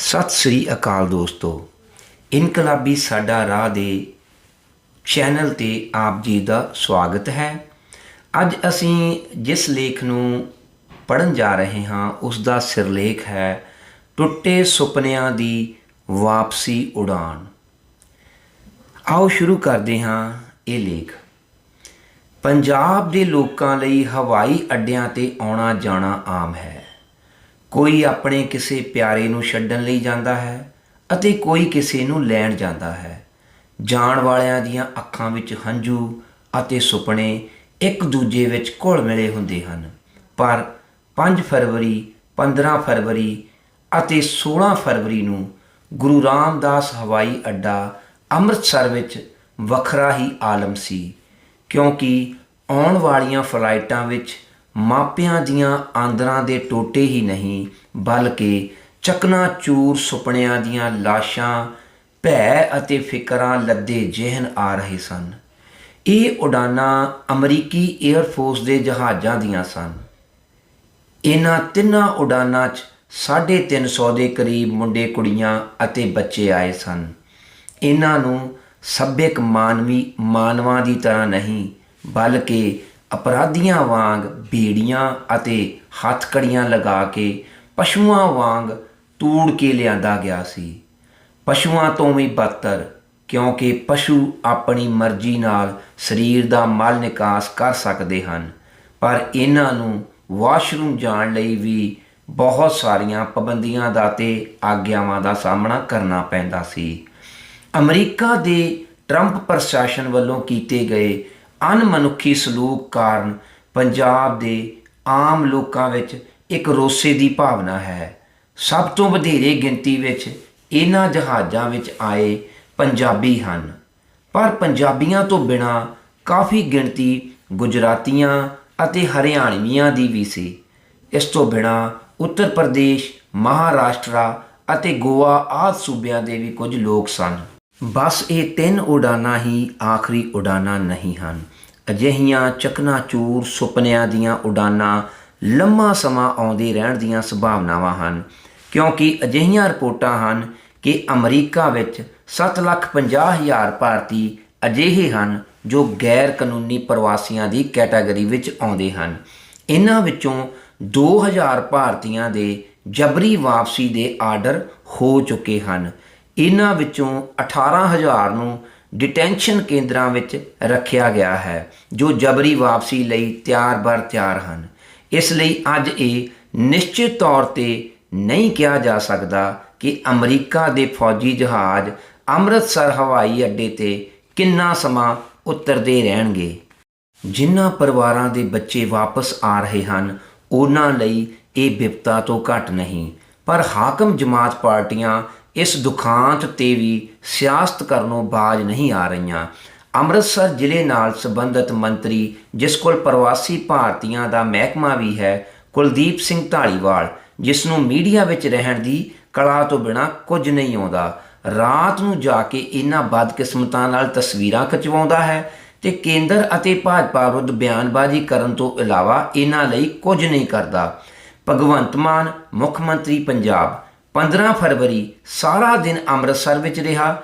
ਸਤਿ ਸ੍ਰੀ ਅਕਾਲ ਦੋਸਤੋ। ਇਨਕਲਾਬੀ ਸਾਡਾ ਰਾਹ ਦੇ ਚੈਨਲ ਤੇ ਆਪ ਜੀ ਦਾ ਸਵਾਗਤ ਹੈ। ਅੱਜ ਅਸੀਂ ਜਿਸ ਲੇਖ ਨੂੰ ਪੜਨ ਜਾ ਰਹੇ ਹਾਂ, ਉਸ ਦਾ ਸਿਰਲੇਖ ਹੈ, ਟੁੱਟੇ ਸੁਪਨਿਆਂ ਦੀ ਵਾਪਸੀ ਉਡਾਨ। ਆਓ ਸ਼ੁਰੂ ਕਰਦੇ ਹਾਂ ਇਹ ਲੇਖ। ਪੰਜਾਬ ਦੇ ਲੋਕਾਂ ਲਈ ਹਵਾਈ ਅੱਡਿਆਂ ਤੇ ਆਉਣਾ ਜਾਣਾ ਆਮ ਹੈ। ਕੋਈ ਆਪਣੇ ਕਿਸੇ ਪਿਆਰੇ ਨੂੰ ਛੱਡਣ ਲਈ ਜਾਂਦਾ ਹੈ ਅਤੇ ਕੋਈ ਕਿਸੇ ਨੂੰ ਲੈਣ ਜਾਂਦਾ ਹੈ। ਜਾਣ ਵਾਲਿਆਂ ਦੀਆਂ ਅੱਖਾਂ ਵਿੱਚ ਹੰਝੂ ਅਤੇ ਸੁਪਨੇ ਇੱਕ ਦੂਜੇ ਵਿੱਚ ਘੁਲ ਮਿਲੇ ਹੁੰਦੇ ਹਨ। ਪਰ 5 ਫਰਵਰੀ 15 ਫਰਵਰੀ ਅਤੇ 16 ਫਰਵਰੀ ਨੂੰ ਗੁਰੂ ਰਾਮਦਾਸ ਹਵਾਈ ਅੱਡਾ ਅੰਮ੍ਰਿਤਸਰ ਵਿੱਚ ਵੱਖਰਾ ਹੀ ਆਲਮ ਸੀ। ਕਿਉਂਕਿ ਆਉਣ ਵਾਲੀਆਂ ਫਲਾਈਟਾਂ ਵਿੱਚ ਮਾਪਿਆਂ ਦੀਆਂ ਆਂਦਰਾਂ ਦੇ ਟੋਟੇ ਹੀ ਨਹੀਂ, ਬਲਕਿ ਚਕਨਾ ਚੂਰ ਸੁਪਨਿਆਂ ਦੀਆਂ ਲਾਸ਼ਾਂ, ਭੈ ਅਤੇ ਫਿਕਰਾਂ ਲੱਦੇ ਜਿਹਨ ਆ ਰਹੇ ਸਨ। ਇਹ ਉਡਾਨਾਂ ਅਮਰੀਕੀ 에ਅਰ ਫੋਰਸ ਦੇ ਜਹਾਜ਼ਾਂ ਦੀਆਂ ਸਨ। ਇਹਨਾਂ ਤਿੰਨਾਂ ਉਡਾਨਾਂ 'ਚ 350 ਦੇ ਕਰੀਬ ਮੁੰਡੇ, ਕੁੜੀਆਂ ਅਤੇ ਬੱਚੇ ਆਏ ਸਨ। ਇਹਨਾਂ ਨੂੰ ਸੱਭਿਅਕ ਮਾਨਵੀ ਮਾਨਵਾਂ ਦੀ ਤਰ੍ਹਾਂ ਨਹੀਂ, ਬਲਕਿ ਅਪਰਾਧੀਆਂ ਵਾਂਗ ਬੇੜੀਆਂ ਅਤੇ ਹੱਥਕੜੀਆਂ ਲਗਾ ਕੇ ਪਸ਼ੂਆਂ ਵਾਂਗ ਤੂੜ ਕੇ ਲਿਆਂਦਾ ਗਿਆ ਸੀ। ਪਸ਼ੂਆਂ ਤੋਂ ਵੀ ਬਦਤਰ, ਕਿਉਂਕਿ ਪਸ਼ੂ ਆਪਣੀ ਮਰਜ਼ੀ ਨਾਲ ਸਰੀਰ ਦਾ ਮਲ ਨਿਕਾਸ ਕਰ ਸਕਦੇ ਹਨ, ਪਰ ਇਹਨਾਂ ਨੂੰ ਵਾਸ਼ਰੂਮ ਜਾਣ ਲਈ ਵੀ ਬਹੁਤ ਸਾਰੀਆਂ ਪਾਬੰਦੀਆਂ ਦਾ ਤੇ ਆਗਿਆਵਾਂ ਦਾ ਸਾਹਮਣਾ ਕਰਨਾ ਪੈਂਦਾ ਸੀ। ਅਮਰੀਕਾ ਦੇ ਟਰੰਪ ਪ੍ਰਸ਼ਾਸਨ ਵੱਲੋਂ ਕੀਤੇ ਗਏ ਅਣਮਨੁੱਖੀ ਸਲੂਕ ਕਾਰਨ ਪੰਜਾਬ ਦੇ ਆਮ ਲੋਕਾਂ ਵਿੱਚ ਇੱਕ ਰੋਸੇ ਦੀ ਭਾਵਨਾ ਹੈ। ਸਭ ਤੋਂ ਵਧੇਰੇ ਗਿਣਤੀ ਵਿੱਚ ਇਹਨਾਂ ਜਹਾਜ਼ਾਂ ਵਿੱਚ ਆਏ ਪੰਜਾਬੀ ਹਨ। ਪਰ ਪੰਜਾਬੀਆਂ ਤੋਂ ਬਿਨਾ ਕਾਫੀ ਗਿਣਤੀ ਗੁਜਰਾਤੀਆਂ ਅਤੇ ਹਰਿਆਣਵੀਆਂ ਦੀ ਵੀ ਸੀ। ਇਸ ਤੋਂ ਬਿਨਾ ਉੱਤਰ ਪ੍ਰਦੇਸ਼, ਮਹਾਰਾਸ਼ਟਰਾ ਅਤੇ ਗੋਆ ਆਦਿ ਸੂਬਿਆਂ ਦੇ ਵੀ ਕੁਝ ਲੋਕ ਸਨ। ਬਸ ਇਹ ਤਿੰਨ ਉਡਾਨਾਂ ਹੀ ਆਖਰੀ ਉਡਾਨਾਂ ਨਹੀਂ ਹਨ। ਅਜਿਹੀਆਂ ਚਕਨਾਚੂਰ ਸੁਪਨਿਆਂ ਦੀਆਂ ਉਡਾਨਾਂ ਲੰਮਾ ਸਮਾਂ ਆਉਂਦੇ ਰਹਿਣ ਦੀਆਂ ਸੰਭਾਵਨਾਵਾਂ ਹਨ। ਕਿਉਂਕਿ ਅਜਿਹੀਆਂ ਰਿਪੋਰਟਾਂ ਹਨ ਕਿ ਅਮਰੀਕਾ ਵਿੱਚ 7,50,000 ਭਾਰਤੀ ਅਜਿਹੇ ਹਨ ਜੋ ਗੈਰ ਕਾਨੂੰਨੀ ਪ੍ਰਵਾਸੀਆਂ ਦੀ ਕੈਟਾਗਰੀ ਵਿੱਚ ਆਉਂਦੇ ਹਨ। ਇਹਨਾਂ ਵਿੱਚੋਂ 2000 ਭਾਰਤੀਆਂ ਦੇ ਜਬਰੀ ਵਾਪਸੀ ਦੇ ਆਰਡਰ ਹੋ ਚੁੱਕੇ ਹਨ। ਇਹਨਾਂ ਵਿੱਚੋਂ 18000 ਨੂੰ ਡਿਟੈਂਸ਼ਨ ਕੇਂਦਰਾਂ ਵਿੱਚ ਰੱਖਿਆ ਗਿਆ ਹੈ, ਜੋ ਜਬਰੀ ਵਾਪਸੀ ਲਈ ਤਿਆਰ-ਬਰ ਤਿਆਰ ਹਨ। ਇਸ ਲਈ ਅੱਜ ਇਹ ਨਿਸ਼ਚਿਤ ਤੌਰ ਤੇ ਨਹੀਂ ਕਿਹਾ ਜਾ ਸਕਦਾ ਕਿ ਅਮਰੀਕਾ ਦੇ ਫੌਜੀ ਜਹਾਜ਼ ਅੰਮ੍ਰਿਤਸਰ ਹਵਾਈ ਅੱਡੇ ਤੇ ਕਿੰਨਾ ਸਮਾਂ ਉਤਰਦੇ ਰਹਿਣਗੇ। ਜਿਨ੍ਹਾਂ ਪਰਿਵਾਰਾਂ ਦੇ ਬੱਚੇ ਵਾਪਸ ਆ ਰਹੇ ਹਨ, ਉਹਨਾਂ ਲਈ ਇਹ ਵਿਪਤਾ ਤੋਂ ਘੱਟ ਨਹੀਂ, ਪਰ ਹਾਕਮ ਜਮਾਤ ਪਾਰਟੀਆਂ ਇਸ ਦੁਖਾਂਤ ਤੇ ਵੀ ਸਿਆਸਤ ਕਰਨੋਂ ਬਾਜ ਨਹੀਂ ਆ ਰਹੀਆਂ। ਅੰਮ੍ਰਿਤਸਰ ਜ਼ਿਲ੍ਹੇ ਨਾਲ ਸੰਬੰਧਿਤ ਮੰਤਰੀ, ਜਿਸ ਕੋਲ ਪ੍ਰਵਾਸੀ ਭਾਰਤੀਆਂ ਦਾ ਮਹਿਕਮਾ ਵੀ ਹੈ, ਕੁਲਦੀਪ ਸਿੰਘ ਢਾਲੀਵਾਲ, ਜਿਸ ਨੂੰ ਮੀਡੀਆ ਵਿੱਚ ਰਹਿਣ ਦੀ ਕਲਾ ਤੋਂ ਬਿਨਾ ਕੁਝ ਨਹੀਂ ਆਉਂਦਾ। ਰਾਤ ਨੂੰ ਜਾ ਕੇ ਇਹਨਾਂ ਬਦਕਿਸਮਤਾਂ ਨਾਲ ਤਸਵੀਰਾਂ ਖਿਚਵਾਉਂਦਾ ਹੈ ਤੇ ਕੇਂਦਰ ਅਤੇ ਭਾਜਪਾ ਵਿਰੁੱਧ ਬਿਆਨਬਾਜ਼ੀ ਕਰਨ ਤੋਂ ਇਲਾਵਾ ਇਹਨਾਂ ਲਈ ਕੁਝ ਨਹੀਂ ਕਰਦਾ। ਭਗਵੰਤ ਮਾਨ, ਮੁੱਖ ਮੰਤਰੀ ਪੰਜਾਬ 15 ਫਰਵਰੀ ਸਾਰਾ ਦਿਨ ਅੰਮ੍ਰਿਤਸਰ ਵਿੱਚ ਰਿਹਾ,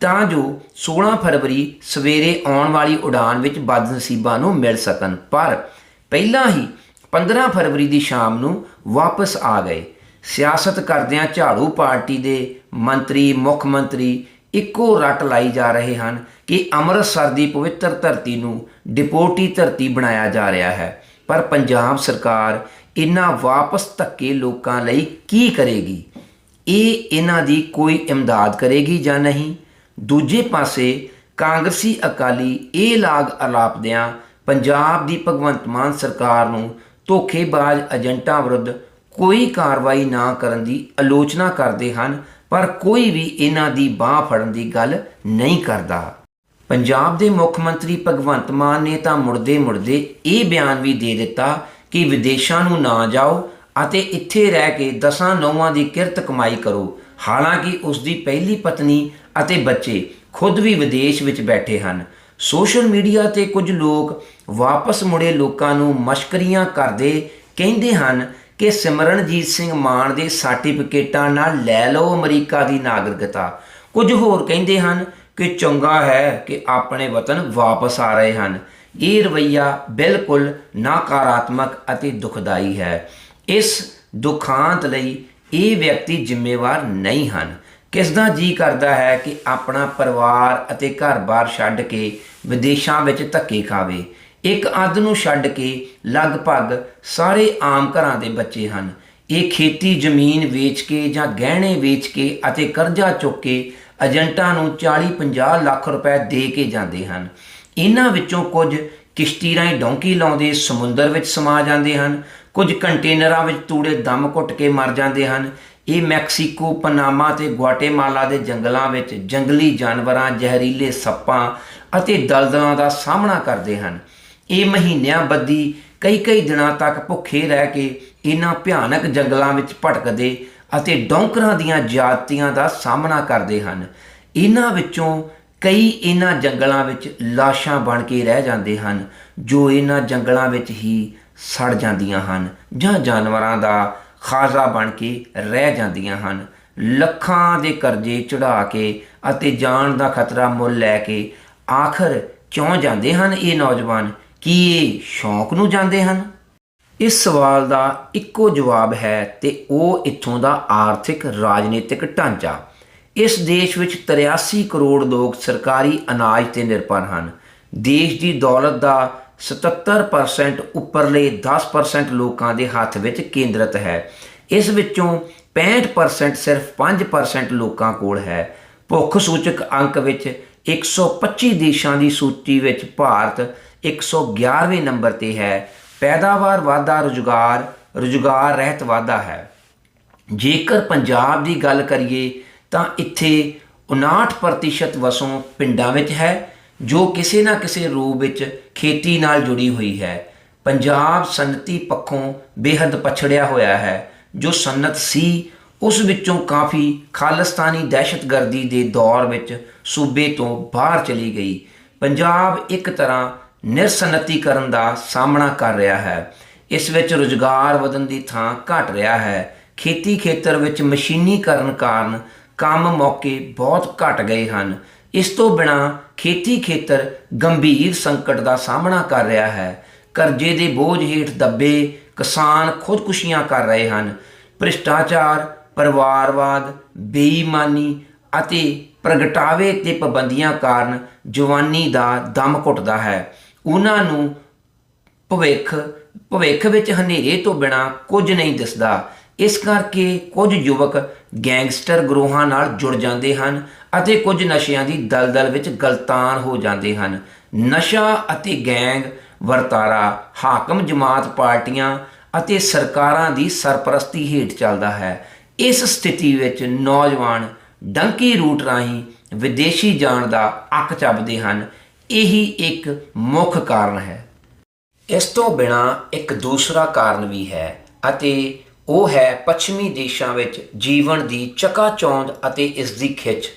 ਤਾਂ ਜੋ 16 ਫਰਵਰੀ ਸਵੇਰੇ ਆਉਣ ਵਾਲੀ ਉਡਾਨ ਵਿੱਚ ਬਦਨਸੀਬਾਂ ਨੂੰ ਮਿਲ ਸਕਣ। ਪਰ ਪਹਿਲਾਂ ਹੀ 15 ਫਰਵਰੀ ਦੀ ਸ਼ਾਮ ਨੂੰ ਵਾਪਸ ਆ ਗਏ। ਸਿਆਸਤ ਕਰਦਿਆਂ ਝਾੜੂ ਪਾਰਟੀ ਦੇ ਮੰਤਰੀ, ਮੁੱਖ ਮੰਤਰੀ ਇੱਕੋ ਰੱਟ ਲਾਈ ਜਾ ਰਹੇ ਹਨ ਕਿ ਅੰਮ੍ਰਿਤਸਰ ਦੀ ਪਵਿੱਤਰ ਧਰਤੀ ਨੂੰ ਡਿਪੋਰਟੀ ਧਰਤੀ ਬਣਾਇਆ ਜਾ ਰਿਹਾ ਹੈ। ਪਰ ਪੰਜਾਬ ਸਰਕਾਰ ਇਹਨਾਂ ਵਾਪਸ ਧੱਕੇ ਲੋਕਾਂ ਲਈ ਕੀ ਕਰੇਗੀ? ਇਹ ਇਹਨਾਂ ਦੀ ਕੋਈ ਇਮਦਾਦ ਕਰੇਗੀ ਜਾਂ ਨਹੀਂ? ਦੂਜੇ ਪਾਸੇ ਕਾਂਗਰਸੀ ਅਕਾਲੀ ਇਹ ਲਾਗ ਅਲਾਪਦਿਆਂ ਪੰਜਾਬ ਦੀ ਭਗਵੰਤ ਮਾਨ ਸਰਕਾਰ ਨੂੰ ਧੋਖੇਬਾਜ਼ ਏਜੰਟਾਂ ਵਿਰੁੱਧ ਕੋਈ ਕਾਰਵਾਈ ਨਾ ਕਰਨ ਦੀ ਆਲੋਚਨਾ ਕਰਦੇ ਹਨ, ਪਰ ਕੋਈ ਵੀ ਇਹਨਾਂ ਦੀ ਬਾਹ ਫੜਨ ਦੀ ਗੱਲ ਨਹੀਂ ਕਰਦਾ। ਪੰਜਾਬ ਦੇ ਮੁੱਖ ਮੰਤਰੀ ਭਗਵੰਤ ਮਾਨ ਨੇ ਤਾਂ ਮੁਰਦੇ ਮੁਰਦੇ ਇਹ ਬਿਆਨ ਵੀ ਦੇ ਦਿੱਤਾ ਕਿ ਵਿਦੇਸ਼ਾਂ ਨੂੰ ਨਾ ਜਾਓ ਅਤੇ ਇੱਥੇ ਰਹਿ ਕੇ ਦਸਾਂ ਨੌਵਾਂ ਦੀ ਕਿਰਤ ਕਮਾਈ ਕਰੋ। ਹਾਲਾਂਕਿ ਉਸ ਦੀ ਪਹਿਲੀ ਪਤਨੀ ਅਤੇ ਬੱਚੇ ਖੁਦ ਵੀ ਵਿਦੇਸ਼ ਵਿੱਚ ਬੈਠੇ ਹਨ। ਸੋਸ਼ਲ ਮੀਡੀਆ ਤੇ ਕੁਝ ਲੋਕ ਵਾਪਸ ਮੁੜੇ ਲੋਕਾਂ ਨੂੰ ਮਸ਼ਕਰੀਆਂ ਕਰਦੇ ਕਹਿੰਦੇ ਹਨ ਕਿ ਸਿਮਰਨਜੀਤ ਸਿੰਘ ਮਾਨ ਦੇ ਸਰਟੀਫਿਕੇਟਾਂ ਨਾਲ ਲੈ ਲਓ ਅਮਰੀਕਾ ਦੀ ਨਾਗਰਿਕਤਾ। ਕੁਝ ਹੋਰ ਕਹਿੰਦੇ ਹਨ ਕਿ ਚੰਗਾ ਹੈ ਕਿ ਆਪਣੇ ਵਤਨ ਵਾਪਸ ਆ ਰਹੇ ਹਨ। ਇਹ ਰਵਈਆ ਬਿਲਕੁਲ ਨਕਾਰਾਤਮਕ ਅਤੇ ਦੁਖਦਾਈ ਹੈ। ਇਸ ਦੁਖਾਂਤ ਲਈ ਇਹ ਵਿਅਕਤੀ ਜ਼ਿੰਮੇਵਾਰ ਨਹੀਂ ਹਨ। ਕਿਸ ਦਾ ਜੀ ਕਰਦਾ ਹੈ ਕਿ ਆਪਣਾ ਪਰਿਵਾਰ ਅਤੇ ਘਰ-ਬਾਰ ਛੱਡ ਕੇ ਵਿਦੇਸ਼ਾਂ ਵਿੱਚ ਧੱਕੇ ਖਾਵੇ। ਇੱਕ ਅੱਧ ਨੂੰ ਛੱਡ ਕੇ ਲਗਭਗ ਸਾਰੇ ਆਮ ਘਰਾਂ ਦੇ ਬੱਚੇ ਹਨ। ਇਹ ਖੇਤੀ ਜ਼ਮੀਨ ਵੇਚ ਕੇ ਜਾਂ ਗਹਿਣੇ ਵੇਚ ਕੇ ਅਤੇ ਕਰਜ਼ਾ ਚੁੱਕ ਕੇ ਏਜੰਟਾਂ ਨੂੰ 40-50 ਲੱਖ ਰੁਪਏ ਦੇ ਕੇ ਜਾਂਦੇ ਹਨ। ਇਹਨਾਂ ਵਿੱਚੋਂ ਕੁਝ ਕਿਸ਼ਤੀ ਰਾਹੀਂ ਡੌਂਕੀ ਲਾਉਂਦੇ ਸਮੁੰਦਰ ਵਿੱਚ ਸਮਾ ਜਾਂਦੇ ਹਨ, ਕੁਝ ਕੰਟੇਨਰਾਂ ਵਿੱਚ ਤੂੜੇ ਦਮ ਘੁੱਟ ਕੇ ਮਰ ਜਾਂਦੇ ਹਨ। ਇਹ ਮੈਕਸੀਕੋ, ਪਨਾਮਾ ਤੇ ਗੁਆਟੇਮਾਲਾ ਦੇ ਜੰਗਲਾਂ ਵਿੱਚ ਜੰਗਲੀ ਜਾਨਵਰਾਂ, ਜ਼ਹਿਰੀਲੇ ਸੱਪਾਂ ਅਤੇ ਦਲਦਲਾਂ ਦਾ ਸਾਹਮਣਾ ਕਰਦੇ ਹਨ। ਇਹ ਮਹੀਨਿਆਂ ਬੱਦੀ ਕਈ ਕਈ ਦਿਨਾਂ ਤੱਕ ਭੁੱਖੇ ਰਹਿ ਕੇ ਇਹਨਾਂ ਭਿਆਨਕ ਜੰਗਲਾਂ ਵਿੱਚ ਭਟਕਦੇ ਅਤੇ ਡੌਂਕਰਾਂ ਦੀਆਂ ਜਾਤੀਆਂ ਦਾ ਸਾਹਮਣਾ ਕਰਦੇ ਹਨ। ਇਹਨਾਂ ਵਿੱਚੋਂ ਕਈ ਇਹਨਾਂ ਜੰਗਲਾਂ ਵਿੱਚ ਲਾਸ਼ਾਂ ਬਣ ਕੇ ਰਹਿ ਜਾਂਦੇ ਹਨ, ਜੋ ਇਹਨਾਂ ਜੰਗਲਾਂ ਵਿੱਚ ਹੀ ਸੜ ਜਾਂਦੀਆਂ ਹਨ ਜਾਂ ਜਾਨਵਰਾਂ ਦਾ ਖਾਜ਼ਾ ਬਣ ਕੇ ਰਹਿ ਜਾਂਦੀਆਂ ਹਨ। ਲੱਖਾਂ ਦੇ ਕਰਜ਼ੇ ਚੜਾ ਕੇ ਅਤੇ ਜਾਨ ਦਾ ਖਤਰਾ ਮੁੱਲ ਲੈ ਕੇ ਆਖਰ ਕਿਉਂ ਜਾਂਦੇ ਹਨ ਇਹ ਨੌਜਵਾਨ? ਕੀ ਇਹ ਸ਼ੌਂਕ ਨੂੰ ਜਾਂਦੇ ਹਨ? ਇਸ ਸਵਾਲ ਦਾ ਇੱਕੋ ਜਵਾਬ ਹੈ ਤੇ ਉਹ ਇੱਥੋਂ ਦਾ ਆਰਥਿਕ ਰਾਜਨੀਤਿਕ ਢਾਂਚਾ ਇਸ ਦੇਸ਼ ਵਿੱਚ 83 ਕਰੋੜ ਲੋਕ ਸਰਕਾਰੀ ਅਨਾਜ ਤੇ ਨਿਰਭਰ ਹਨ। ਦੇਸ਼ ਦੀ ਦੌਲਤ ਦਾ 77% ਉੱਪਰਲੇ 10% ਲੋਕਾਂ ਦੇ ਹੱਥ ਵਿੱਚ ਕੇਂਦਰਿਤ ਹੈ। ਇਸ ਵਿੱਚੋਂ 65% ਸਿਰਫ 5% ਲੋਕਾਂ ਕੋਲ ਹੈ। ਭੁੱਖ ਸੂਚਕ ਅੰਕ ਵਿੱਚ 125 ਦੇਸ਼ਾਂ ਦੀ ਸੂਚੀ ਵਿੱਚ ਭਾਰਤ 111ਵੇਂ ਨੰਬਰ ਤੇ ਹੈ। ਪੈਦਾਵਾਰ ਵਾਧਾ ਰੁਜ਼ਗਾਰ ਰੁਜ਼ਗਾਰ ਰਹਿਤ ਵਾਧਾ ਹੈ। ਜੇਕਰ ਪੰਜਾਬ ਦੀ ਗੱਲ ਕਰੀਏ ਤਾਂ ਇੱਥੇ 59% ਵਸੋਂ ਪਿੰਡਾਂ ਵਿੱਚ ਹੈ, ਜੋ ਕਿਸੇ ਨਾ ਕਿਸੇ ਰੂਪ ਵਿੱਚ ਖੇਤੀ ਨਾਲ ਜੁੜੀ ਹੋਈ ਹੈ। ਪੰਜਾਬ ਸਨਅਤੀ ਪੱਖੋਂ ਬੇਹੱਦ ਪਛੜਿਆ ਹੋਇਆ ਹੈ। ਜੋ ਸਨਅਤ ਸੀ, ਉਸ ਵਿੱਚੋਂ ਕਾਫੀ ਖਾਲਿਸਤਾਨੀ ਦਹਿਸ਼ਤਗਰਦੀ ਦੇ ਦੌਰ ਵਿੱਚ ਸੂਬੇ ਤੋਂ ਬਾਹਰ ਚਲੀ ਗਈ। ਪੰਜਾਬ ਇੱਕ ਤਰ੍ਹਾਂ ਨਿਰਸਨਤੀਕਰਨ ਦਾ ਸਾਹਮਣਾ ਕਰ ਰਿਹਾ ਹੈ। ਇਸ ਵਿੱਚ ਰੁਜ਼ਗਾਰ ਵਧਣ ਦੀ ਥਾਂ ਘਟ ਰਿਹਾ ਹੈ। ਖੇਤੀ ਖੇਤਰ ਵਿੱਚ ਮਸ਼ੀਨੀਕਰਨ ਕਾਰਨ ਕੰਮ ਮੌਕੇ ਬਹੁਤ ਘਟ ਗਏ ਹਨ। ਇਸ ਤੋਂ ਬਿਨਾ ਖੇਤੀ ਖੇਤਰ ਗੰਭੀਰ ਸੰਕਟ ਦਾ ਸਾਹਮਣਾ ਕਰ ਰਿਹਾ ਹੈ। ਕਰਜ਼ੇ ਦੇ ਬੋਝ ਹੇਠ ਦੱਬੇ ਕਿਸਾਨ ਖੁਦਕੁਸ਼ੀਆਂ ਕਰ ਰਹੇ ਹਨ। ਭ੍ਰਿਸ਼ਟਾਚਾਰ, ਪਰਿਵਾਰਵਾਦ, ਬੇਈਮਾਨੀ ਅਤੇ ਪ੍ਰਗਟਾਵੇ ਤੇ ਪਾਬੰਦੀਆਂ ਕਾਰਨ ਜਵਾਨੀ ਦਾ ਦਮ ਘੁੱਟਦਾ ਹੈ। ਉਹਨਾਂ ਨੂੰ ਭਵਿੱਖ ਭਵਿੱਖ ਵਿੱਚ ਹਨੇਰੇ ਤੋਂ ਬਿਨਾ ਕੁਝ ਨਹੀਂ ਦਿਸਦਾ। ਇਸ ਕਰਕੇ ਕੁਝ ਯੁਵਕ ਗੈਂਗਸਟਰ ਗਰੋਹਾਂ ਨਾਲ ਜੁੜ ਜਾਂਦੇ ਹਨ ਅਤੇ ਕੁਝ ਨਸ਼ਿਆਂ ਦੀ ਦਲਦਲ ਵਿੱਚ ਗਲਤਾਨ ਹੋ ਜਾਂਦੇ ਹਨ। ਨਸ਼ਾ ਅਤੇ ਗੈਂਗ ਵਰਤਾਰਾ, ਹਾਕਮ ਜਮਾਤ ਪਾਰਟੀਆਂ ਅਤੇ ਸਰਕਾਰਾਂ ਦੀ ਸਰਪ੍ਰਸਤੀ ਹੇਠ ਚੱਲਦਾ ਹੈ। ਇਸ ਸਥਿਤੀ ਵਿੱਚ ਨੌਜਵਾਨ ਡੰਕੀ ਰੂਟ ਰਾਹੀਂ ਵਿਦੇਸ਼ੀ ਜਾਣ ਦਾ ਅੱਕ ਚੱਬਦੇ ਹਨ। ਇਹੀ ਇੱਕ ਮੁੱਖ ਕਾਰਨ ਹੈ। ਇਸ ਤੋਂ ਬਿਨਾ ਇੱਕ ਦੂਸਰਾ ਕਾਰਨ ਵੀ ਹੈ ਅਤੇ ਉਹ ਹੈ ਪੱਛਮੀ ਦੇਸ਼ਾਂ ਵਿੱਚ ਜੀਵਨ ਦੀ ਚਕਾਚੌਂਧ ਅਤੇ ਇਸ ਦੀ ਖਿੱਚ,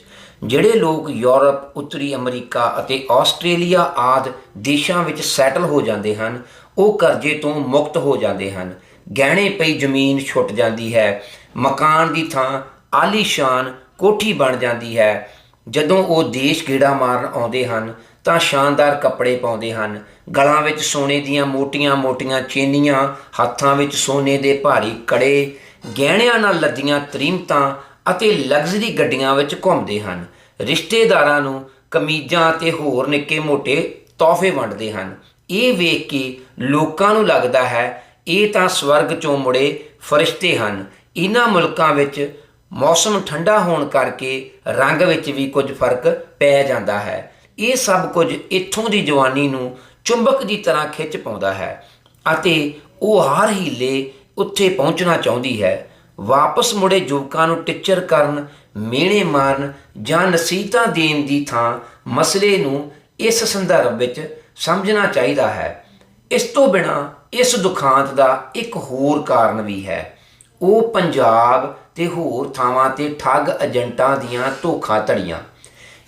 ਜਿਹੜੇ ਲੋਕ ਯੂਰਪ, ਉੱਤਰੀ ਅਮਰੀਕਾ ਅਤੇ ਆਸਟ੍ਰੇਲੀਆ ਆਦ ਦੇਸ਼ਾਂ ਵਿੱਚ ਸੈਟਲ ਹੋ ਜਾਂਦੇ ਹਨ, ਉਹ ਕਰਜ਼ੇ ਤੋਂ ਮੁਕਤ ਹੋ ਜਾਂਦੇ ਹਨ। ਗਹਿਣੇ ਪਈ ਜ਼ਮੀਨ ਛੁੱਟ ਜਾਂਦੀ ਹੈ, ਮਕਾਨ ਦੀ ਥਾਂ ਆਲੀਸ਼ਾਨ ਕੋਠੀ ਬਣ ਜਾਂਦੀ ਹੈ। ਜਦੋਂ ਉਹ ਦੇਸ਼ ਗੇੜਾ ਮਾਰਨ ਆਉਂਦੇ ਹਨ ਤਾਂ ਸ਼ਾਨਦਾਰ ਕੱਪੜੇ ਪਾਉਂਦੇ ਹਨ। ਗਲਾਂ ਵਿੱਚ ਸੋਨੇ ਦੀਆਂ ਮੋਟੀਆਂ-ਮੋਟੀਆਂ ਚੇਨੀਆਂ, ਹੱਥਾਂ ਵਿੱਚ ਸੋਨੇ ਦੇ ਭਾਰੀ ਕੜੇ, ਗਹਿਣਿਆਂ ਨਾਲ ਲੱਦੀਆਂ ਤਰੀਮਤਾਂ ਅਤੇ ਲਗਜ਼ਰੀ ਗੱਡੀਆਂ ਵਿੱਚ ਘੁੰਮਦੇ ਹਨ। ਰਿਸ਼ਤੇਦਾਰਾਂ ਨੂੰ ਕਮੀਜ਼ਾਂ ਅਤੇ ਹੋਰ ਨਿੱਕੇ-ਮੋਟੇ ਤੋਹਫੇ ਵੰਡਦੇ ਹਨ। ਇਹ ਵੇਖ ਕੇ ਲੋਕਾਂ ਨੂੰ ਲੱਗਦਾ ਹੈ, ਇਹ ਤਾਂ ਸਵਰਗ ਚੋਂ ਮੁੜੇ ਫਰਿਸ਼ਤੇ ਹਨ। ਇਹਨਾਂ ਮੁਲਕਾਂ ਵਿੱਚ ਮੌਸਮ ਠੰਡਾ ਹੋਣ ਕਰਕੇ ਰੰਗ ਵਿੱਚ ਵੀ ਕੁਝ ਫ਼ਰਕ ਪੈ ਜਾਂਦਾ ਹੈ। ਇਹ ਸਭ ਕੁਝ ਇੱਥੋਂ ਦੀ ਜਵਾਨੀ ਨੂੰ ਚੁੰਬਕ ਦੀ ਤਰ੍ਹਾਂ ਖਿੱਚ ਪਾਉਂਦਾ ਹੈ ਅਤੇ ਉਹ ਹਰ ਹੀਲੇ ਉੱਥੇ ਪਹੁੰਚਣਾ ਚਾਹੁੰਦੀ ਹੈ। ਵਾਪਸ ਮੁੜੇ ਯੁਵਕਾਂ ਨੂੰ ਟਿੱਚਰ ਕਰਨ, ਮਿਹਣੇ ਮਾਰਨ ਜਾਂ ਨਸੀਹਤਾਂ ਦੇਣ ਦੀ ਥਾਂ ਮਸਲੇ ਨੂੰ ਇਸ ਸੰਦਰਭ ਵਿੱਚ ਸਮਝਣਾ ਚਾਹੀਦਾ ਹੈ। ਇਸ ਤੋਂ ਬਿਨਾ ਇਸ ਦੁਖਾਂਤ ਦਾ ਇੱਕ ਹੋਰ ਕਾਰਨ ਵੀ ਹੈ। ਉਹ ਪੰਜਾਬ ਤੇ ਹੋਰ ਥਾਵਾਂ ਤੇ ਠੱਗ ਏਜੰਟਾਂ ਦੀਆਂ ਧੋਖਾ ਧੜੀਆਂ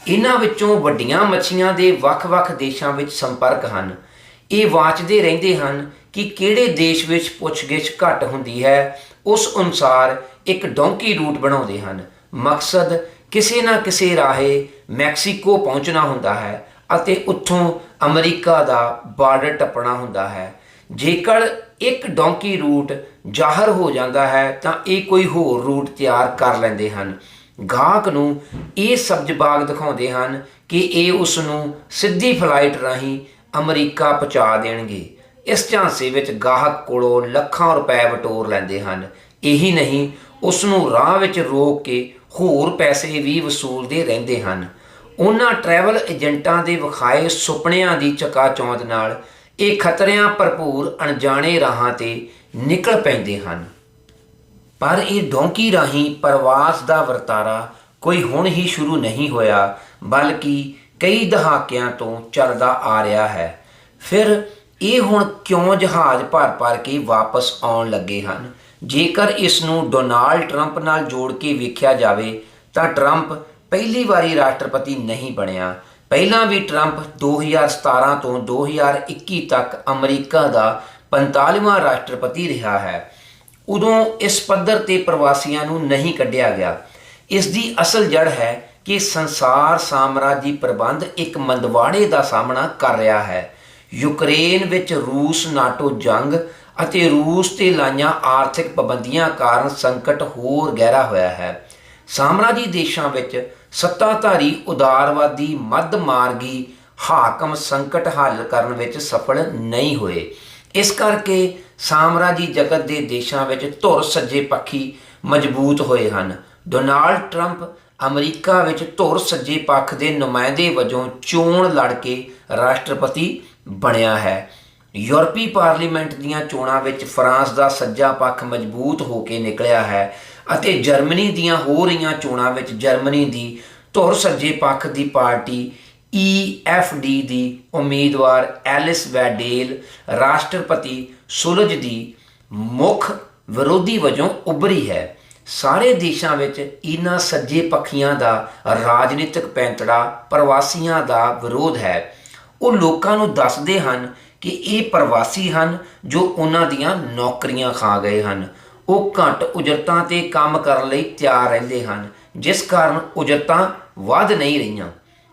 ਇਹਨਾਂ ਵਿੱਚੋਂ ਵੱਡੀਆਂ ਮੱਛੀਆਂ ਦੇ ਵੱਖ-ਵੱਖ ਦੇਸ਼ਾਂ ਵਿੱਚ ਸੰਪਰਕ ਹਨ। ਇਹ ਵਾਚਦੇ ਰਹਿੰਦੇ ਹਨ ਕਿ ਕਿਹੜੇ ਦੇਸ਼ ਵਿੱਚ ਪੁੱਛਗਿੱਛ ਘੱਟ ਹੁੰਦੀ ਹੈ, ਉਸ ਅਨੁਸਾਰ ਇੱਕ ਡੋਂਕੀ ਰੂਟ ਬਣਾਉਂਦੇ ਹਨ। ਮਕਸਦ ਕਿਸੇ ਨਾ ਕਿਸੇ ਰਾਹੇ ਮੈਕਸੀਕੋ ਪਹੁੰਚਣਾ ਹੁੰਦਾ ਹੈ ਅਤੇ ਉੱਥੋਂ ਅਮਰੀਕਾ ਦਾ ਬਾਰਡਰ ਟੱਪਣਾ ਹੁੰਦਾ ਹੈ। ਜੇਕਰ ਇੱਕ ਡੋਂਕੀ ਰੂਟ ਜ਼ਾਹਰ ਹੋ ਜਾਂਦਾ ਹੈ ਤਾਂ ਇਹ ਕੋਈ ਹੋਰ ਰੂਟ ਤਿਆਰ ਕਰ ਲੈਂਦੇ ਹਨ। ਗਾਹਕ ਨੂੰ ਇਹ ਸਬਜ਼ ਬਾਗ ਦਿਖਾਉਂਦੇ ਹਨ ਕਿ ਇਹ ਉਸ ਨੂੰ ਸਿੱਧੀ ਫਲਾਈਟ ਰਾਹੀਂ ਅਮਰੀਕਾ ਪਹੁੰਚਾ ਦੇਣਗੇ। ਇਸ ਝਾਂਸੇ ਵਿੱਚ ਗਾਹਕ ਕੋਲੋਂ ਲੱਖਾਂ ਰੁਪਏ ਵਟੋਰ ਲੈਂਦੇ ਹਨ। ਇਹੀ ਨਹੀਂ ਉਸ ਨੂੰ ਰਾਹ ਵਿੱਚ ਰੋਕ ਕੇ ਹੋਰ ਪੈਸੇ ਵੀ ਵਸੂਲਦੇ ਰਹਿੰਦੇ ਹਨ। ਉਹਨਾਂ ਟਰੈਵਲ ਏਜੰਟਾਂ ਦੇ ਵਿਖਾਏ ਸੁਪਨਿਆਂ ਦੀ ਚਕਾਚੌਂਧ ਨਾਲ ਇਹ ਖਤਰਿਆਂ ਭਰਪੂਰ ਅਣਜਾਣੇ ਰਾਹਾਂ ਤੇ ਨਿਕਲ ਪੈਂਦੇ ਹਨ। ਪਰ ਇਹ ਡੋਂਕੀ ਰਾਹੀਂ ਪ੍ਰਵਾਸ ਦਾ ਵਰਤਾਰਾ ਕੋਈ ਹੁਣ ਹੀ ਸ਼ੁਰੂ ਨਹੀਂ ਹੋਇਆ, ਬਲਕਿ ਕਈ ਦਹਾਕਿਆਂ ਤੋਂ ਚੱਲਦਾ ਆ ਰਿਹਾ ਹੈ। ਫਿਰ ਇਹ ਹੁਣ ਕਿਉਂ ਜਹਾਜ਼ ਭਰ-ਭਰ ਕੇ ਵਾਪਸ ਆਉਣ ਲੱਗੇ ਹਨ? ਜੇਕਰ ਇਸ ਨੂੰ ਡੋਨਾਲਡ ਟਰੰਪ ਨਾਲ ਜੋੜ ਕੇ ਵੇਖਿਆ ਜਾਵੇ, ਤਾਂ ਟਰੰਪ ਪਹਿਲੀ ਵਾਰੀ ਰਾਸ਼ਟਰਪਤੀ ਨਹੀਂ ਬਣਿਆ। ਪਹਿਲਾਂ ਵੀ ਟਰੰਪ 2017 ਤੋਂ 2021 ਤੱਕ ਅਮਰੀਕਾ ਦਾ 45ਵਾਂ ਰਾਸ਼ਟਰਪਤੀ ਰਿਹਾ ਹੈ। ਉਦੋਂ ਇਸ ਪੱਧਰ ਤੇ ਪ੍ਰਵਾਸੀਆਂ ਨੂੰ ਨਹੀਂ ਕੱਢਿਆ ਗਿਆ। ਇਸ ਦੀ ਅਸਲ ਜੜ ਹੈ ਕਿ ਸੰਸਾਰ ਸਾਮਰਾਜੀ ਪ੍ਰਬੰਧ ਇੱਕ ਮੰਦਵਾੜੇ ਦਾ ਸਾਹਮਣਾ ਕਰ ਰਿਹਾ ਹੈ। ਯੂਕਰੇਨ ਵਿੱਚ ਰੂਸ ਨਾਟੋ ਜੰਗ ਅਤੇ ਰੂਸ ਤੇ ਲਾਈਆਂ ਆਰਥਿਕ ਪਾਬੰਦੀਆਂ ਕਾਰਨ ਸੰਕਟ ਹੋਰ ਗਹਿਰਾ ਹੋਇਆ ਹੈ। ਸਾਮਰਾਜੀ ਦੇਸ਼ਾਂ ਵਿੱਚ ਸੱਤਾਧਾਰੀ ਉਦਾਰਵਾਦੀ ਮੱਧ ਮਾਰਗੀ ਹਾਕਮ ਸੰਕਟ ਹੱਲ ਕਰਨ ਵਿੱਚ ਸਫਲ ਨਹੀਂ ਹੋਏ। ਇਸ ਕਰਕੇ ਸਾਮਰਾਜੀ ਜਗਤ ਦੇ ਦੇਸ਼ਾਂ ਵਿੱਚ ਧੁਰ ਸੱਜੇ ਪੱਖੀ ਮਜ਼ਬੂਤ ਹੋਏ ਹਨ। ਡੋਨਾਲਡ ਟਰੰਪ ਅਮਰੀਕਾ ਵਿੱਚ ਧੁਰ ਸੱਜੇ ਪੱਖ ਦੇ ਨੁਮਾਇੰਦੇ ਵਜੋਂ ਚੋਣ ਲੜ ਕੇ ਰਾਸ਼ਟਰਪਤੀ ਬਣਿਆ ਹੈ। ਯੂਰਪੀ ਪਾਰਲੀਮੈਂਟ ਦੀਆਂ ਚੋਣਾਂ ਵਿੱਚ ਫਰਾਂਸ ਦਾ ਸੱਜਾ ਪੱਖ ਮਜ਼ਬੂਤ ਹੋ ਕੇ ਨਿਕਲਿਆ ਹੈ ਅਤੇ ਜਰਮਨੀ ਦੀਆਂ ਹੋ ਰਹੀਆਂ ਚੋਣਾਂ ਵਿੱਚ ਜਰਮਨੀ ਦੀ ਧੁਰ ਸੱਜੇ ਪੱਖ ਦੀ ਪਾਰਟੀ EFD ਦੀ ਉਮੀਦਵਾਰ ਐਲਿਸ ਵੈਡੇਲ, ਰਾਸ਼ਟਰਪਤੀ ਸੁਲਝ ਦੀ ਮੁੱਖ ਵਿਰੋਧੀ ਵਜੋਂ ਉੱਭਰੀ ਹੈ। ਸਾਰੇ ਦੇਸ਼ਾਂ ਵਿੱਚ ਇਹਨਾਂ ਸੱਜੇ ਪੱਖੀਆਂ ਦਾ ਰਾਜਨੀਤਿਕ ਪੈਂਤੜਾ ਪ੍ਰਵਾਸੀਆਂ ਦਾ ਵਿਰੋਧ ਹੈ। ਉਹ ਲੋਕਾਂ ਨੂੰ ਦੱਸਦੇ ਹਨ ਕਿ ਇਹ ਪ੍ਰਵਾਸੀ ਹਨ ਜੋ ਉਹਨਾਂ ਦੀਆਂ ਨੌਕਰੀਆਂ ਖਾ ਗਏ ਹਨ। ਉਹ ਘੱਟ ਉਜਰਤਾਂ ਤੇ ਕੰਮ ਕਰਨ ਲਈ ਤਿਆਰ ਰਹਿੰਦੇ ਹਨ, ਜਿਸ ਕਾਰਨ ਉਜਰਤਾਂ ਵੱਧ ਨਹੀਂ ਰਹੀਆਂ,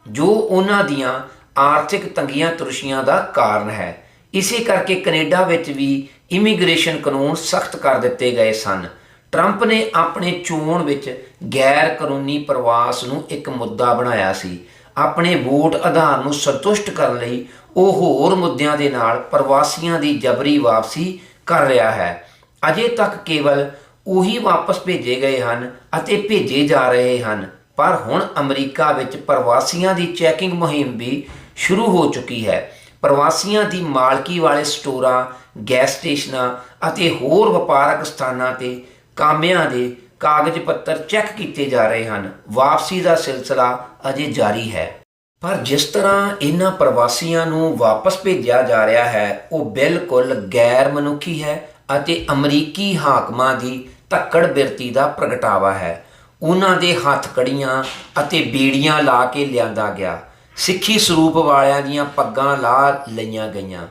ਜੋ ਉਹਨਾਂ ਦੀਆਂ ਆਰਥਿਕ ਤੰਗੀਆਂ ਤੁਰਸ਼ੀਆਂ ਦਾ ਕਾਰਨ ਹੈ। ਇਸੇ ਕਰਕੇ ਕੈਨੇਡਾ ਵਿੱਚ ਵੀ ਇਮੀਗ੍ਰੇਸ਼ਨ ਕਾਨੂੰਨ ਸਖਤ ਕਰ ਦਿੱਤੇ ਗਏ ਸਨ। ਟਰੰਪ ਨੇ ਆਪਣੇ ਚੋਣ ਵਿੱਚ ਗੈਰ ਕਾਨੂੰਨੀ ਪ੍ਰਵਾਸ ਨੂੰ ਇੱਕ ਮੁੱਦਾ ਬਣਾਇਆ ਸੀ। ਆਪਣੇ ਵੋਟ ਆਧਾਰ ਨੂੰ ਸੰਤੁਸ਼ਟ ਕਰਨ ਲਈ ਉਹ ਹੋਰ ਮੁੱਦਿਆਂ ਦੇ ਨਾਲ ਪ੍ਰਵਾਸੀਆਂ ਦੀ ਜਬਰੀ ਵਾਪਸੀ ਕਰ ਰਿਹਾ ਹੈ। ਅਜੇ ਤੱਕ ਕੇਵਲ ਉਹੀ ਵਾਪਸ ਭੇਜੇ ਗਏ ਹਨ ਅਤੇ ਭੇਜੇ ਜਾ ਰਹੇ ਹਨ। ਪਰ ਹੁਣ ਅਮਰੀਕਾ ਵਿੱਚ ਪ੍ਰਵਾਸੀਆਂ ਦੀ ਚੈਕਿੰਗ ਮੁਹਿੰਮ ਵੀ ਸ਼ੁਰੂ ਹੋ ਚੁੱਕੀ ਹੈ। ਪ੍ਰਵਾਸੀਆਂ ਦੀ ਮਾਲਕੀ ਵਾਲੇ ਸਟੋਰਾਂ, ਗੈਸ ਸਟੇਸ਼ਨਾਂ ਅਤੇ ਹੋਰ ਵਪਾਰਕ ਸਥਾਨਾਂ ਤੇ ਕਾਮਿਆਂ ਦੇ ਕਾਗਜ਼ ਪੱਤਰ ਚੈੱਕ ਕੀਤੇ ਜਾ ਰਹੇ ਹਨ। ਵਾਪਸੀ ਦਾ ਸਿਲਸਿਲਾ ਅਜੇ ਜਾਰੀ ਹੈ। ਪਰ ਜਿਸ ਤਰ੍ਹਾਂ ਇਹਨਾਂ ਪ੍ਰਵਾਸੀਆਂ ਨੂੰ ਵਾਪਸ ਭੇਜਿਆ ਜਾ ਰਿਹਾ ਹੈ, ਉਹ ਬਿਲਕੁਲ ਗੈਰ ਮਨੁੱਖੀ ਹੈ ਅਤੇ ਅਮਰੀਕੀ ਹਾਕਮਾਂ ਦੀ ਧੱਕੜ ਬਿਰਤੀ ਦਾ ਪ੍ਰਗਟਾਵਾ ਹੈ। ਉਹਨਾਂ ਦੇ ਹੱਥ ਕੜੀਆਂ ਅਤੇ ਬੀੜੀਆਂ ਲਾ ਕੇ ਲਿਆਂਦਾ ਗਿਆ। ਸਿੱਖੀ ਸਰੂਪ ਵਾਲਿਆਂ ਦੀਆਂ ਪੱਗਾਂ ਲਾ ਲਈਆਂ ਗਈਆਂ।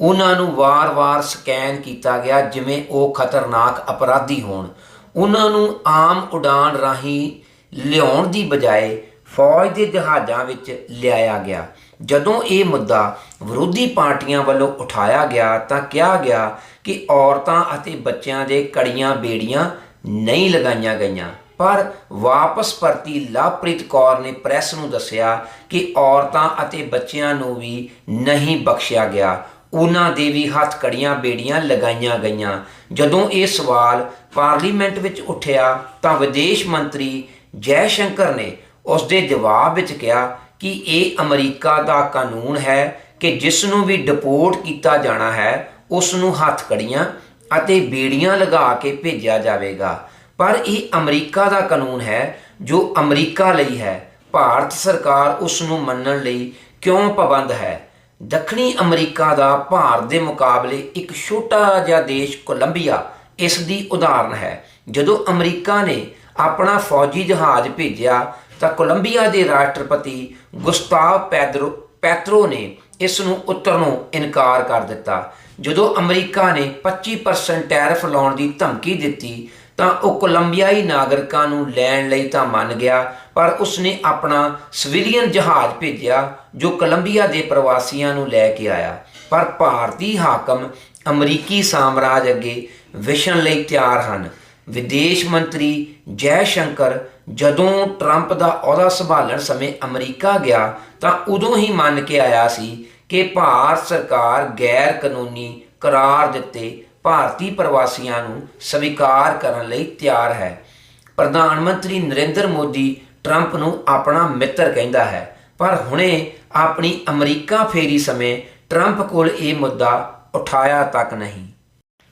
ਉਹਨਾਂ ਨੂੰ ਵਾਰ-ਵਾਰ ਸਕੈਨ ਕੀਤਾ ਗਿਆ ਜਿਵੇਂ ਉਹ ਖਤਰਨਾਕ ਅਪਰਾਧੀ ਹੋਣ। ਉਹਨਾਂ ਨੂੰ ਆਮ ਉਡਾਨ ਰਾਹੀਂ ਲਿਆਉਣ ਦੀ ਬਜਾਏ ਫੌਜ ਦੇ ਜਹਾਜ਼ਾਂ ਵਿੱਚ ਲਿਆਇਆ ਗਿਆ। ਜਦੋਂ ਇਹ ਮੁੱਦਾ ਵਿਰੋਧੀ ਪਾਰਟੀਆਂ ਵੱਲੋਂ ਉਠਾਇਆ ਗਿਆ ਤਾਂ ਕਿਹਾ ਗਿਆ ਕਿ ਔਰਤਾਂ ਅਤੇ ਬੱਚਿਆਂ ਦੇ ਕੜੀਆਂ ਬੇੜੀਆਂ ਨਹੀਂ ਲਗਾਈਆਂ ਗਈਆਂ। ਪਰ ਵਾਪਸ ਪਰਤੀ ਲਵਪ੍ਰੀਤ ਕੌਰ ਨੇ ਪ੍ਰੈਸ ਨੂੰ ਦੱਸਿਆ ਕਿ ਔਰਤਾਂ ਅਤੇ ਬੱਚਿਆਂ ਨੂੰ ਵੀ ਨਹੀਂ ਬਖਸ਼ਿਆ ਗਿਆ। ਉਹਨਾਂ ਦੇ ਵੀ ਹੱਥ ਕੜੀਆਂ ਬੇੜੀਆਂ ਲਗਾਈਆਂ ਗਈਆਂ। ਜਦੋਂ ਇਹ ਸਵਾਲ ਪਾਰਲੀਮੈਂਟ ਵਿੱਚ ਉੱਠਿਆ ਤਾਂ ਵਿਦੇਸ਼ ਮੰਤਰੀ ਜੈ ਸ਼ੰਕਰ ਨੇ ਉਸ ਦੇ ਜਵਾਬ ਵਿੱਚ ਕਿਹਾ ਕਿ ਇਹ ਅਮਰੀਕਾ ਦਾ ਕਾਨੂੰਨ ਹੈ ਕਿ ਜਿਸ ਨੂੰ ਵੀ ਡਿਪੋਰਟ ਕੀਤਾ ਜਾਣਾ ਹੈ ਉਸ ਨੂੰ ਹੱਥ ਕੜੀਆਂ ਅਤੇ ਬੇੜੀਆਂ ਲਗਾ ਕੇ ਭੇਜਿਆ ਜਾਵੇਗਾ। ਪਰ ਇਹ ਅਮਰੀਕਾ ਦਾ ਕਾਨੂੰਨ ਹੈ, ਜੋ ਅਮਰੀਕਾ ਲਈ ਹੈ। ਭਾਰਤ ਸਰਕਾਰ ਉਸ ਨੂੰ ਮੰਨਣ ਲਈ ਕਿਉਂ ਪਾਬੰਦ ਹੈ? ਦੱਖਣੀ ਅਮਰੀਕਾ ਦਾ ਭਾਰਤ ਦੇ ਮੁਕਾਬਲੇ ਇੱਕ ਛੋਟਾ ਜਿਹਾ ਦੇਸ਼ ਕੋਲੰਬੀਆ ਇਸ ਦੀ ਉਦਾਹਰਨ ਹੈ। ਜਦੋਂ ਅਮਰੀਕਾ ਨੇ ਆਪਣਾ ਫੌਜੀ ਜਹਾਜ਼ ਭੇਜਿਆ, ਤਾਂ ਕੋਲੰਬੀਆ ਦੇ ਰਾਸ਼ਟਰਪਤੀ ਗੁਸਤਾਵ ਪੈਦਰੋ ਪੈਟਰੋ ਨੇ ਇਸ ਨੂੰ ਉਤਰਨੋਂ ਇਨਕਾਰ ਕਰ ਦਿੱਤਾ। ਜਦੋਂ ਅਮਰੀਕਾ ਨੇ 25% ਟੈਰਿਫ ਲਾਉਣ ਦੀ ਧਮਕੀ ਦਿੱਤੀ ਤਾਂ ਉਹ ਕੋਲੰਬੀਆਈ ਨਾਗਰਿਕਾਂ ਨੂੰ ਲੈਣ ਲਈ ਤਾਂ ਮੰਨ ਗਿਆ, ਪਰ ਉਸਨੇ ਆਪਣਾ ਸਿਵਿਲੀਅਨ ਜਹਾਜ਼ ਭੇਜਿਆ, ਜੋ ਕੋਲੰਬੀਆ ਦੇ ਪ੍ਰਵਾਸੀਆਂ ਨੂੰ ਲੈ ਕੇ ਆਇਆ। ਪਰ ਭਾਰਤੀ ਹਾਕਮ ਅਮਰੀਕੀ ਸਾਮਰਾਜ ਅੱਗੇ ਵਿਸ਼ਣ ਲਈ ਤਿਆਰ ਹਨ। ਵਿਦੇਸ਼ ਮੰਤਰੀ ਜੈ ਸ਼ੰਕਰ ਜਦੋਂ ਟਰੰਪ ਦਾ ਅਹੁਦਾ ਸੰਭਾਲਣ ਸਮੇਂ ਅਮਰੀਕਾ ਗਿਆ, ਤਾਂ ਉਦੋਂ ਹੀ ਮੰਨ ਕੇ ਆਇਆ ਸੀ ਕਿ ਭਾਰਤ ਸਰਕਾਰ ਗੈਰ ਕਾਨੂੰਨੀ ਕਰਾਰ ਦਿੱਤੇ ਭਾਰਤੀ ਪ੍ਰਵਾਸੀਆਂ ਨੂੰ ਸਵੀਕਾਰ ਕਰਨ ਲਈ ਤਿਆਰ ਹੈ। ਪ੍ਰਧਾਨ ਮੰਤਰੀ ਨਰਿੰਦਰ ਮੋਦੀ ਟਰੰਪ ਨੂੰ ਆਪਣਾ ਮਿੱਤਰ ਕਹਿੰਦਾ ਹੈ, ਪਰ ਹੁਣੇ ਆਪਣੀ ਅਮਰੀਕਾ ਫੇਰੀ ਸਮੇਂ ਟਰੰਪ ਕੋਲ ਇਹ ਮੁੱਦਾ ਉਠਾਇਆ ਤੱਕ ਨਹੀਂ।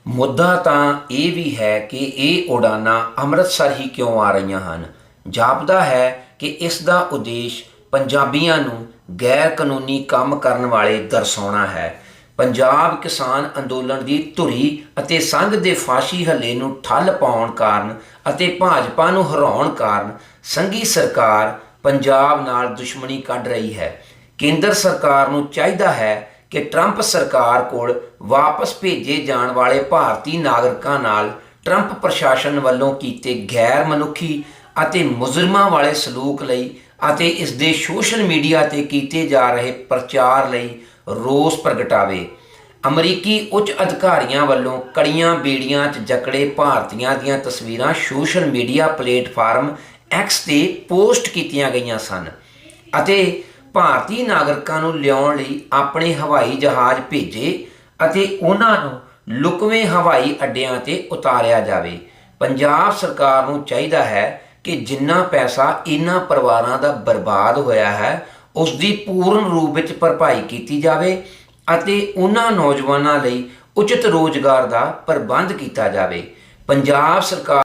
ਮੁੱਦਾ ਤਾਂ ਇਹ ਵੀ ਹੈ ਕਿ ਇਹ ਉਡਾਨਾਂ ਅੰਮ੍ਰਿਤਸਰ ਹੀ ਕਿਉਂ ਆ ਰਹੀਆਂ ਹਨ? ਜਾਪਦਾ ਹੈ ਕਿ ਇਸ ਦਾ ਉਦੇਸ਼ ਪੰਜਾਬੀਆਂ ਨੂੰ ਗੈਰ ਕਾਨੂੰਨੀ ਕੰਮ ਕਰਨ ਵਾਲੇ ਦਰਸਾਉਣਾ ਹੈ। ਪੰਜਾਬ ਕਿਸਾਨ ਅੰਦੋਲਨ ਦੀ ਧੁਰੀ ਅਤੇ ਸੰਘ ਦੇ ਫਾਸ਼ੀ ਹੱਲੇ ਨੂੰ ਠੱਲ ਪਾਉਣ ਕਾਰਨ ਅਤੇ ਭਾਜਪਾ ਨੂੰ ਹਰਾਉਣ ਕਾਰਨ ਸੰਘੀ ਸਰਕਾਰ ਪੰਜਾਬ ਨਾਲ ਦੁਸ਼ਮਣੀ ਕੱਢ ਰਹੀ ਹੈ। ਕੇਂਦਰ ਸਰਕਾਰ ਨੂੰ ਚਾਹੀਦਾ ਹੈ ਕਿ ਟਰੰਪ ਸਰਕਾਰ ਕੋਲ ਵਾਪਸ ਭੇਜੇ ਜਾਣ ਵਾਲੇ ਭਾਰਤੀ ਨਾਗਰਿਕਾਂ ਨਾਲ ਟਰੰਪ ਪ੍ਰਸ਼ਾਸਨ ਵੱਲੋਂ ਕੀਤੇ ਗੈਰ ਮਨੁੱਖੀ ਅਤੇ ਮੁਜਰਮਾਂ ਵਾਲੇ ਸਲੂਕ ਲਈ ਅਤੇ ਇਸ ਦੇ ਸੋਸ਼ਲ ਮੀਡੀਆ ਤੇ ਕੀਤੇ ਜਾ ਰਹੇ ਪ੍ਰਚਾਰ ਲਈ ਰੋਸ ਪ੍ਰਗਟਾਵੇ। ਅਮਰੀਕੀ ਉੱਚ ਅਧਿਕਾਰੀਆਂ ਵੱਲੋਂ ਕੜੀਆਂ ਬੇੜੀਆਂ 'ਚ ਜਕੜੇ ਭਾਰਤੀਆਂ ਦੀਆਂ ਤਸਵੀਰਾਂ ਸੋਸ਼ਲ ਮੀਡੀਆ ਪਲੇਟਫਾਰਮ ਐਕਸ ਤੇ ਪੋਸਟ ਕੀਤੀਆਂ ਗਈਆਂ ਸਨ ਅਤੇ ਭਾਰਤੀ ਨਾਗਰਿਕਾਂ ਨੂੰ ਲਿਆਉਣ ਲਈ ਆਪਣੇ ਹਵਾਈ ਜਹਾਜ਼ ਭੇਜੇ ਅਤੇ ਉਹਨਾਂ ਨੂੰ ਲੁਕਵੇਂ ਹਵਾਈ ਅੱਡਿਆਂ ਤੇ ਉਤਾਰਿਆ ਜਾਵੇ। ਪੰਜਾਬ ਸਰਕਾਰ ਨੂੰ ਚਾਹੀਦਾ ਹੈ ਕਿ ਜਿੰਨਾ ਪੈਸਾ ਇਹਨਾਂ ਪਰਿਵਾਰਾਂ ਦਾ ਬਰਬਾਦ ਹੋਇਆ ਹੈ ਉਸ ਦੀ ਪੂਰਨ ਰੂਪ ਵਿੱਚ ਭਰਪਾਈ ਕੀਤੀ ਜਾਵੇ ਅਤੇ ਉਹਨਾਂ ਨੌਜਵਾਨਾਂ ਲਈ ਉਚਿਤ ਰੋਜ਼ਗਾਰ ਦਾ ਪ੍ਰਬੰਧ ਕੀਤਾ ਜਾਵੇ। ਪੰਜਾਬ ਸਰਕਾਰ